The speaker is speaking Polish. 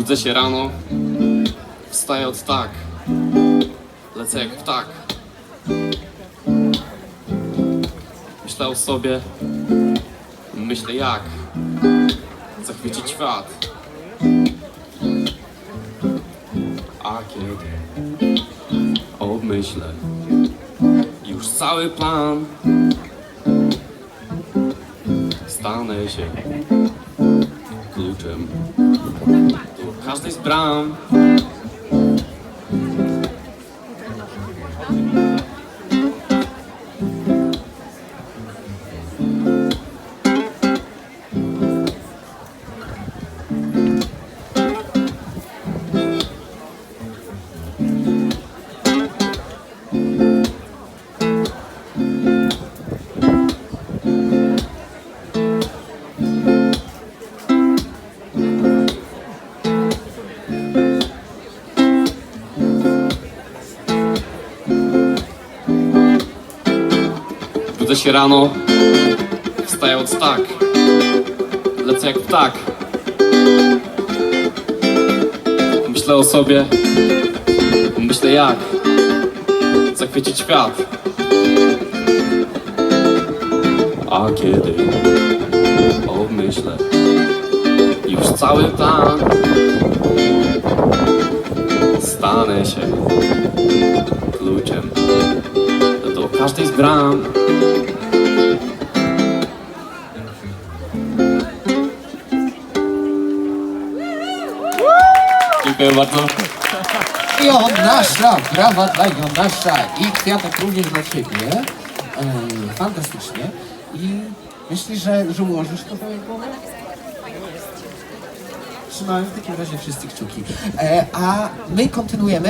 Budzę się rano, wstaję od tak, lecę jak ptak. Myślę o sobie, myślę jak zachwycić świat. A kiedy obmyślę już cały plan, stanę się kluczem każdej z bram. Budzę się rano, wstaję od tak, lecę jak ptak. Myślę o sobie, myślę jak zachwycić świat. A kiedy obmyślę już cały plan, stanę się kluczem każdej z bram. Dziękuję bardzo. Jonasza, brawa dla Jonasza i kwiatek również dla Ciebie. E, fantastycznie. I myślisz, że, że ułożysz to głowę? Trzymamy w takim razie wszyscy kciuki. E, a my kontynuujemy.